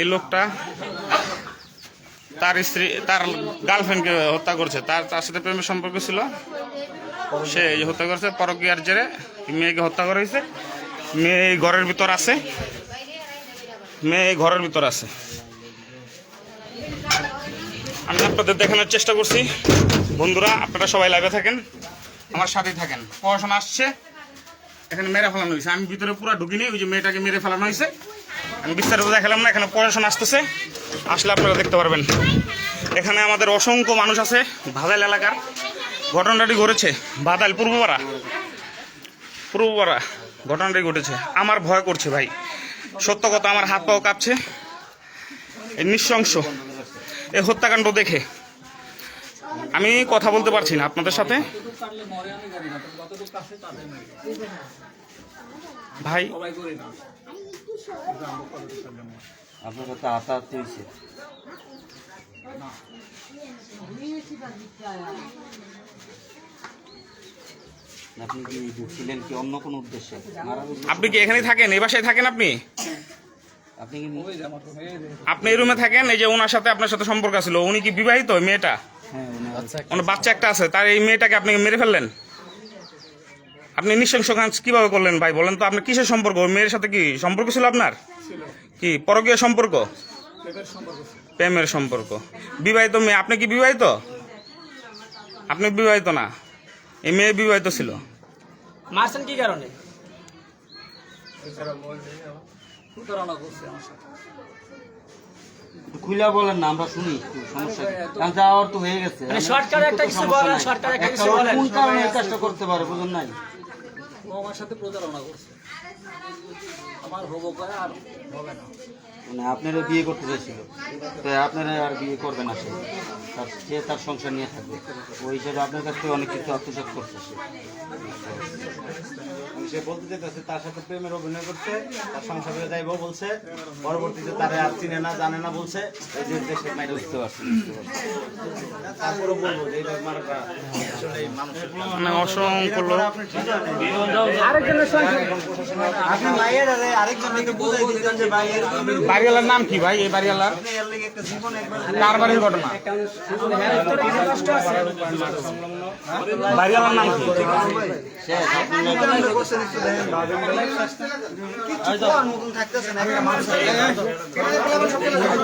এই লোকটা তার স্ত্রী, তার গার্লফ্রেন্ডকে হত্যা করছে। তার তার সাথে প্রেমের সম্পর্ক ছিল। সে হত্যা করেছে, পরকীয়ার জেরে মেয়েকে হত্যা করা হয়েছে। মেয়ে ঘরের ভিতর আছে। মেয়ে ঘরের ভিতর আছে। আমি আপনাদের দেখানোর চেষ্টা করছি। বন্ধুরা, আপনারা সবাই লাইভে থাকেন, আমার সাথেই থাকেন। পড়াশোনা আসছে। এখানে মেরে ফেলানো হয়েছে। আমি ভিতরে পুরো ঢুকিনি, ওই যে মেয়েটাকে মেরে ফেলানো হয়েছে। আমি বিস্তারিত দেখালাম না, এখানে পড়াশোনা আসতেছে। আসলে আপনারা দেখতে পারবেন। এখানে আমাদের অসংখ্য মানুষ আছে ভাদাইল এলাকার। ঘটনাটি ঘটেছে বাদাইল পূর্বপাড়া। পূর্বপাড়া ঘটনাটি ঘটেছে। আমার ভয় করছে ভাই। সত্য কথা, আমার হাত পাও কাঁপছে। এই নৃশংস এই হত্যাকাণ্ড দেখে। আমি কথা বলতে পারছি না আপনাদের সাথে। ভাই আপনার হয়েছে আপনি কি ঢুকছিলেন কি অন্য কোনো উদ্দেশ্যে? আপনি কি এখানেই থাকেন? এই বাসায় থাকেন আপনি? আপনি কি আপনি এই রুমে থাকেন? এই যে ওনার সাথে আপনার সাথে সম্পর্ক ছিল উনি কি বিবাহিত? ওই মেয়েটা? হ্যাঁ ওনার বাচ্চা একটা আছে। তার এই মেয়েটাকে আপনি মেরে ফেললেন? আপনি নৃশংস কাজ কীভাবে করলেন ভাই? বলেন তো আপনার কিসের সম্পর্ক? মেয়ের সাথে কি সম্পর্ক ছিল আপনার? কি পরকীয় সম্পর্ক? প্রেমের সম্পর্ক বিবাহিত মেয়ে আপনি কি বিবাহিত? আপনি বিবাহিত না। এই মেয়ে বিবাহিত ছিল। মারছেন কি কারণে? খুলে বলেন না আমরা শুনি সমস্যা যাওয়ার তো হয়ে গেছে। একটা কিছু বলেন, নাই। একটা একটা কিছু বলেন। কোন কারণে এই কাজটা করতে পারে বুঝুন নাই? ও আমার সাথে প্রতারণা করছে। আমার হব করে আর হবে না। মানে আপনারা বিয়ে করতে চাইছিল। তো আপনারা আর বিয়ে করবে না সে তার সে তার সংসার নিয়ে থাকবে। ওই হিসাবে আপনার কাছ থেকে অনেক কিছু আত্মসাৎ করছে সে। সে বলতে চাইতেছে তার সাথে প্রেমের অভিনয় করছে তার সংসারে যাইব বলছে পরবর্তীতে তারা আর চিনে না জানে না বলছে এই যে দেশের মাইরে বুঝতে পারছি। তারপরে বলব যে এই মারাটা আসলে মানুষের মানে অসংখ্য লোক। আপনি মাইয়ের আরেকজনকে বুঝাই দিতেন যে ভাই এরকম এরকম বাড়িওয়ালার নাম কি ভাই? এই বাড়িওয়ালার? কার বাড়ির ঘটনা। বাড়িওয়ালার নাম কি?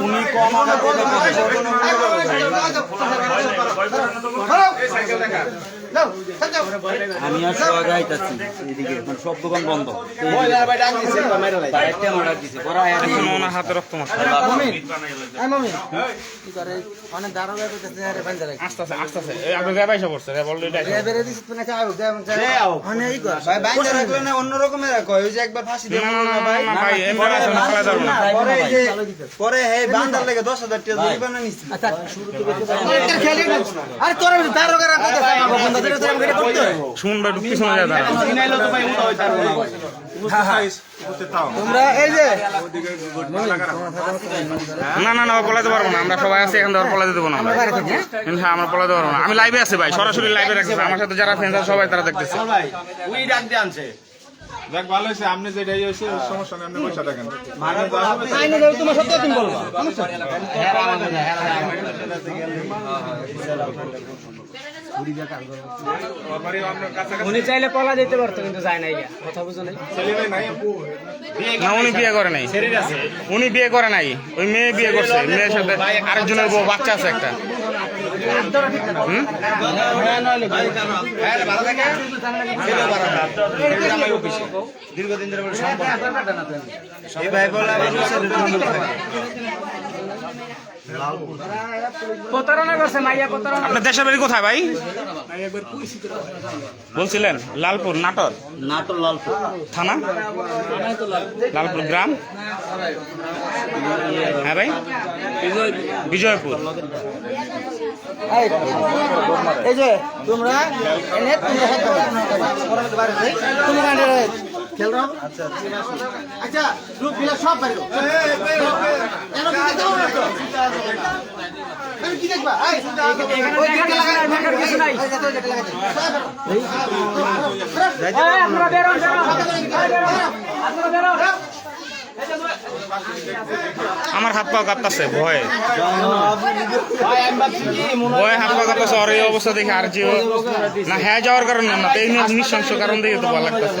উনি কম আমি আর সোয়া গাইতাছি এদিকে মানে সব দোকান বন্ধ। একটা দিছে পরে আয়া দেখি এখন হাতে রক্ত মাখা। আস্তে আস্তে আস্তে আস্তে। এই গায়ে পয়সা পড়ছে রে বললে এটা ভাই বাইন্দা রাখলে না অন্য রকমের কয় ওই যে একবার ফাঁসি দিয়ে না, না, না, না, না, ভাই, এমনি আছে না, ফেলা যাবে না। পরে যে পরে হে বান্দার লেগে দশ হাজার টাকা জরিমানা শুন না না না ও পলাতে পারব না আমরা সবাই আছি এখান পলাতে দেবো না হ্যাঁ আমরা পলাতে পারব না আমি লাইভে আছি ভাই সরাসরি লাইভে রাখতেছি আমার সাথে যারা ফ্রেন্ড আছে সবাই তারা দেখতেছে উই ডাক দিয়ে আনছে দেখ ভালো হয়েছে আপনি ইয়ে হয়েছে সমস্যা নেই আপনি পয়সা দেখেন তোমার সত্যি তুমি বলবা উনি চাইলে পলা দিতে পারতো কিন্তু যায় নাই কথা বুঝো নাই? না উনি বিয়ে করে নাই। উনি বিয়ে করে নাই। ওই মেয়ে বিয়ে করছে। মেয়ের সাথে আরেকজনের বউ বাচ্চা আছে একটা? দীর্ঘদিন আপনার দেশের বাড়ি কোথায় ভাই? বলছিলেন, লালপুর নাটক নাটোর? লালপুর থানা? লালপুর গ্রাম? হ্যাঁ ভাই? বিজয়পুর। এই যে তোমরা এনে তোমরা তোমরা খেল আচ্ছা আচ্ছা গ্রুপগুলো সব বাইরে কি দেখবা আপনারা বেরোন। আপনারা বেরোন আমার হাত পা কাঁপতাছে, ভয়ে। ভয়ে হাত পা কাঁপতাছে, আর এই অবস্থা দেখে আর যে না হ্যাঁ যাওয়ার কারণে না এই এই নিঃশংস কারণ দেখে তো ভালো লাগতেছে।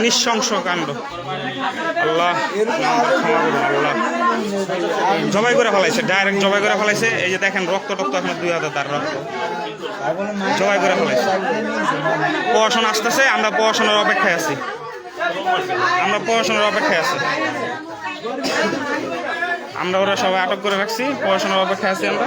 নৃশংস কাণ্ড আল্লাহ আল্লাহ। জবাই করে ফেলাইছে ডাইরেক্ট জবাই করে ফেলাইছে। এই যে দেখেন, রক্ত টক্ত এখন দুই হাতে তার রক্ত। জবাই করে ফেলাইছে। পড়াশোনা আসতেছে, আমরা পড়াশোনার অপেক্ষায় আছি। আমরা পড়াশোনার অপেক্ষায় আছি। আমরা ওরা সবাই আটক করে রাখছি পড়াশোনার অপেক্ষায় আছি আমরা।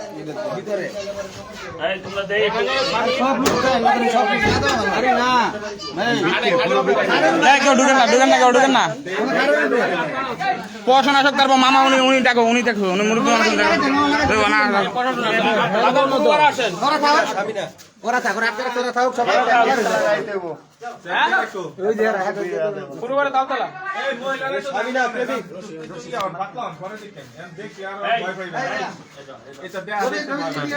ভিতরে। আর না এই, কেউ ঢুকেন না ঢুকেন না কেউ ঢুকেন না। পড়াশোনা আসক তারপর মামা উনি উনি ডাকো উনি দেখো উনি মুরব্বী মানুষ দেখো। দেখো না। ওরা থাক ওরা আপনারা তোরা থাক সবাই পূর্ব। আর তালতলা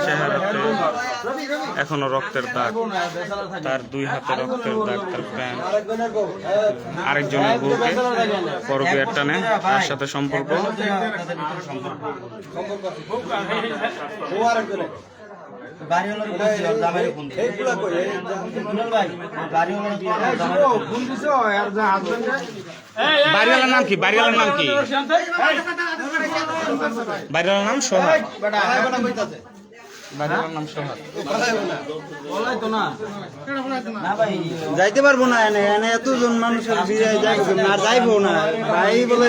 চেহারাতে এখনও রক্তের দাগ। তার দুই হাতে রক্তের দাগ তার প্যান্ট। আরেকজনের বউকে পরবিয়ার টানে তার সাথে সম্পর্ক। বাড়িওয়ালার বাড়িওয়ালার নাম কি বাড়িওয়ালার নাম কি বাড়িওয়ালার নাম সোহাগ না যাইতে পারব না এনে এনে এতজন মানুষের বিয়ে যাইবো? আর যাইবো না ভাই বলে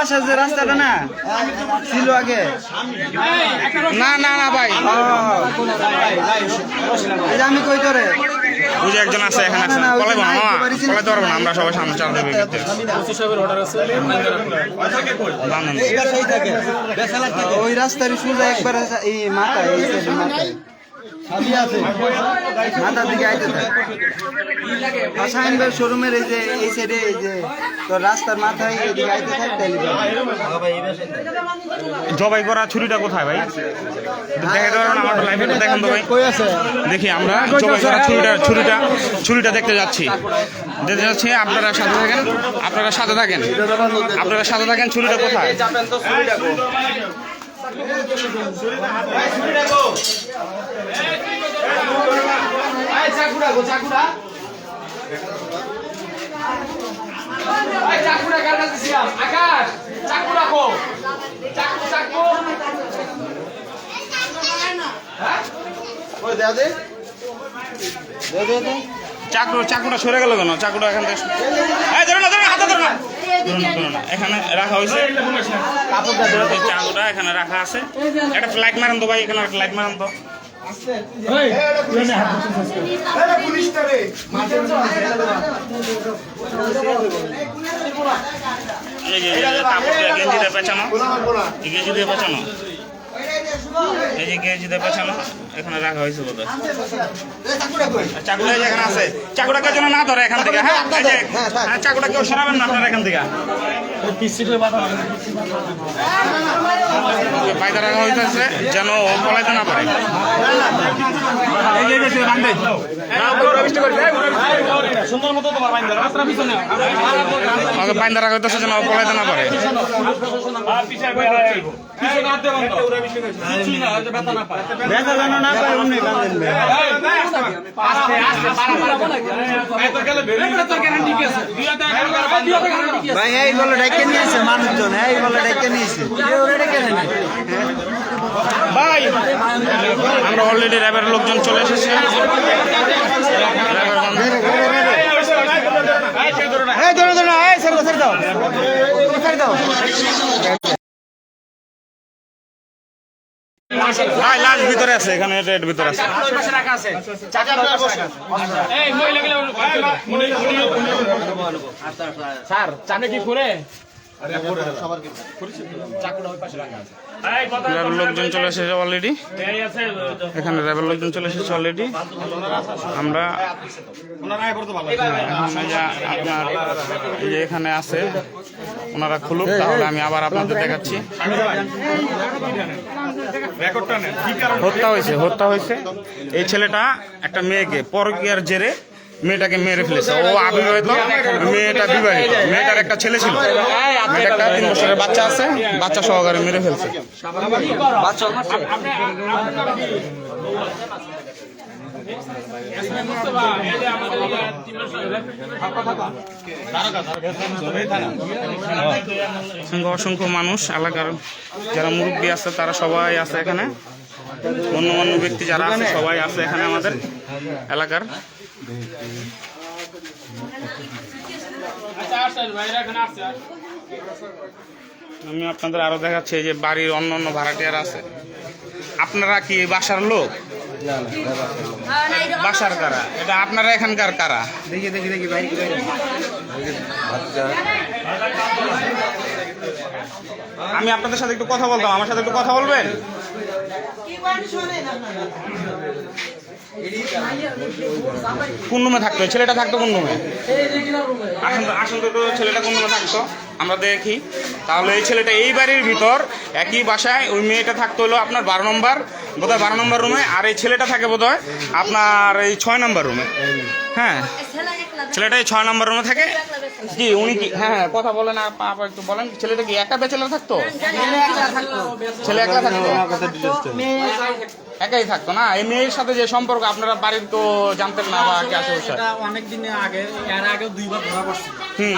বাসার যে রাস্তাটা না? ছিল আগে। না না না ভাই। আমি কই তোরে? ওই একজন আছে এখানে আছে। পলাইবো না মামা পলাইতে না আমরা সবাই সামনে চাল দেবে ওই রাস্তার সোজা একবার এই মাথা এই সাইডে মাথায় মাথা দিকে আইতে থাকে হাসাইন ভাই শোরুমের এই যে এই সাইডে এই যে তো রাস্তার মাথায় এদিকে আইতে থাকে তাইলে জবাই করা ছুরিটা কোথায় ভাই? দেখে আমার লাইফে দেখেন তো ভাই। দেখি আমরা জবাই করা ছুরিটা ছুরিটা ছুরিটা দেখতে যাচ্ছি। দেখতে যাচ্ছি আপনারা সাথে থাকেন? আপনারা সাথে থাকেন? আপনারা সাথে থাকেন ছুরিটা কোথায়? চাকুরা চাকুরা চাকুরা চাকুটা সরে গেল কেন চাকুটা এখান থেকে হাতে ধরো না। এখানে রাখা হয়েছে এই এখানে রাখা আছে একটা ফ্লাইট মারেন তো ভাই এখানে একটা লাইট মারেন তো গেঞ্জি দিয়ে পেঁচানো গেঞ্জি দিয়ে পেঁচানো এই যে গেঞ্জিতে পেছানো এখানে রাখা হয়েছে বোধ চাকুটা এই যে এখানে আছে। চাকুটা কেউ যেন না ধরে এখান থেকে হ্যাঁ? এই যে, হ্যাঁ, চাকুটা কেউ সরাবেন না আপনার এখান থেকে? রাখা হইতেছে যেন পলাইতে না পারে বাইন্দা রাখা হইতেছে যেন পলাইতে না পারে ভাই ডেকে নিয়েছে মানুষজন এই বলে ডেকে নিয়েছে ভাই আমরা অলরেডি র্যাবের লোকজন চলে এসেছে ধরো ধরো দাও ভাই লাশ ভিতরে আছে এখানে রেড ভিতরে আছে। স্যার চাকরি কি করে লোকজন চলে এসেছে অলরেডি এখানে র্যাবের লোকজন চলে এসেছে অলরেডি আমরা এখন এই আপনার এই এখানে আছে ওনারা খুলুক তাহলে আমি আবার আপনাদের দেখাচ্ছি। হত্যা হয়েছে হত্যা হয়েছে। এই ছেলেটা একটা মেয়েকে পরকিয়ার জেরে মেয়েটাকে মেরে ফেলেছে। ও অবিবাহিত মেয়েটা বিবাহিত। মেয়েটার একটা ছেলে ছিল। একটা তিন বছরের বাচ্চা আছে বাচ্চা সহকারে মেরে ফেলছে। অসংখ্য অসংখ্য মানুষ, এলাকার যারা মুরব্বী আছে, তারা সবাই আছে এখানে। গণ্যমান্য ব্যক্তি যারা আছে, সবাই আছে এখানে আমাদের এলাকার। আমি আপনাদের আরও দেখাচ্ছি যে বাড়ির অন্য অন্য ভাড়াটিয়ার আছে। আপনারা কি বাসার লোক? বাসার কারা? এটা আপনারা এখানকার কারা? দেখি দেখি দেখি ভাই আমি আপনাদের সাথে একটু কথা বলতাম। আমার সাথে একটু কথা বলবেন? কোন রুমে থাকতো ছেলেটা থাকতো কোন রুমে আসুন তো আসুন তো ছেলেটা কোন রুমে থাকতো আমরা দেখি। তাহলে এই ছেলেটা এই বাড়ির ভিতর একই বাসায় ওই মেয়েটা থাকতো হলো আপনার বারো নম্বর বোধহয় বারো নম্বর রুমে আর এই ছেলেটা থাকে বোধহয় আপনার এই ছয় নম্বর রুমে। হ্যাঁ ছেলেটা এই ছয় নম্বর রুমে থাকে। কি উনি কি হ্যাঁ হ্যাঁ কথা বলেন আপা আপা একটু বলেন। ছেলেটা কি একটা ব্যাচেলার থাকতো? ছেলে একলা থাকতো। একাই থাকতো না? এই মেয়ের সাথে যে সম্পর্ক আপনারা বাড়ির তো জানতেন না বা কি আছে আশেপাশে অনেক দিন আগে এর আগে দুইবার ধরা পড়ছে হুম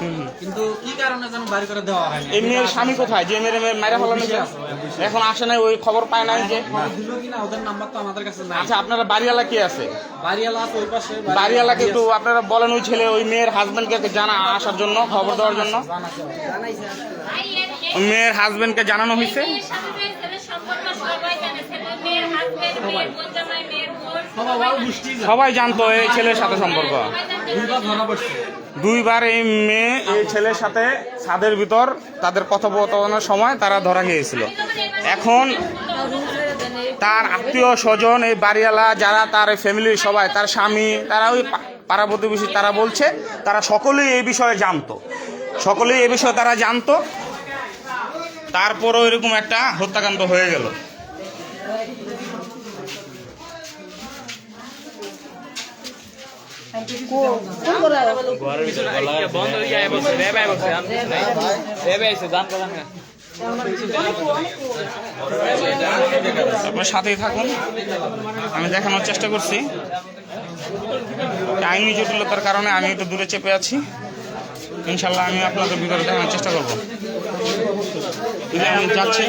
হুম কিন্তু কি কারণে যেন বাড়ি করে দেওয়া হয়নি? এই মেয়ের স্বামী কোথায়? যে মেয়ের মেয়ে মাইরা ফেলানো হয়েছে? এখন আসে নাই ওই খবর পায় নাই যে? দিল কিনা ওদের নাম্বার তো আমাদের কাছে নাই। আচ্ছা আপনারা বাড়িওয়ালা কে আছে? বাড়িওয়ালা আছে ওই পাশে বাড়িওয়ালাকে একটু আপনারা বলেন ওই ছেলে ওই মেয়ের হাজবেন্ডকে জানা আসার জন্য খবর দেওয়ার জন্য। ওই মেয়ের হাজবেন্ডকে জানানো হয়েছে? সবাই জানতো এই ছেলের সাথে সম্পর্ক। দুইবার ধরা পড়ছে। দুইবার এই মেয়ে এই ছেলের সাথে ছাদের ভিতর তাদের কথোপকথনের সময় তারা ধরা গিয়েছিল এখন তার আত্মীয় স্বজন এই বাড়িওয়ালা যারা তার ফ্যামিলির সবাই তার স্বামী তারা ওই পাড়া প্রতিবেশী তারা বলছে তারা সকলেই এই বিষয়ে জানতো। সকলেই এ বিষয়ে তারা জানতো। তারপরও এরকম একটা হত্যাকাণ্ড হয়ে গেল। আপনার সাথেই থাকুন। আমি দেখানোর চেষ্টা করছি। আইনি জটিলতার কারণে আমি একটু দূরে চেপে আছি। ইনশাল্লাহ আমি আপনাদের ভিতরে দেখানোর চেষ্টা করব। এই যে আমি যাচ্ছি।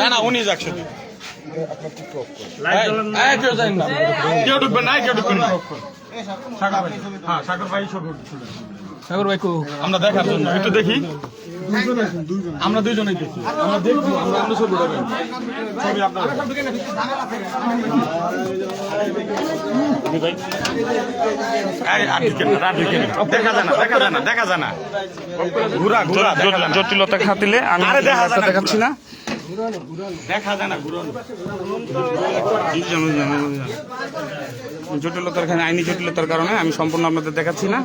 না না উনি যাচ্ছি। কেউ ঢুকবেন না কেউ ঢুকবেন না। হ্যাঁ সাগর ভাই সাগর ভাই আমরা দেখার জন্য। একটু দেখি। আমরা দুইজনেই দেখি আমরা দেখব আমরা আমরা ছবি উঠাবেন ছবি আপনার। দেখা যায় না দেখা যায় না দেখা যায় না। ঘুরা ঘুরা জটিলতা খাতিলে আমি দেখাচ্ছি না দেখা যায় না ঘুরন জটিলতার এখানে আইনি জটিলতার কারণে আমি সম্পূর্ণ আপনাদের দেখাচ্ছি না।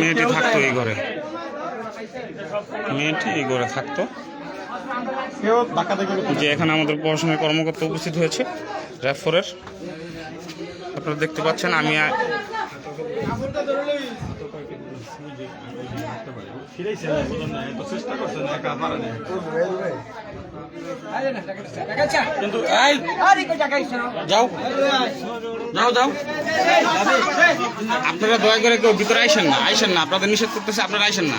মেয়েটি থাকতো এই ঘরে। মেয়েটি এই ঘরে থাকতো। যে এখানে আমাদের পড়াশোনার কর্মকর্তা উপস্থিত হয়েছে। র্যাব ফোরের আপনারা দেখতে পাচ্ছেন, আমি যাও। যাও যাও। আপনারা দয়া করে কেউ ভিতরে আইসেন না আইসেন না। আপনাদের নিষেধ করতেছে, আপনারা আইসেন না।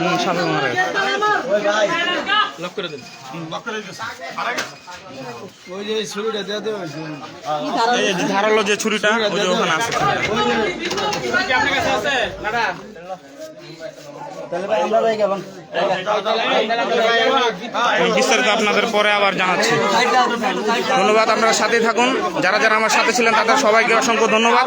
হুম, সামনে মারা গেছে। লক করে দিন। লক করে দিতেছে। এই যে ধারালো যে ছুরিটা ওই যে ওখানে আছে। বিস্তারিত আপনাদের পরে আবার জানাচ্ছি। ধন্যবাদ আপনারা সাথে থাকুন। যারা যারা আমার সাথে ছিলেন তাদের সবাইকে অসংখ্য ধন্যবাদ।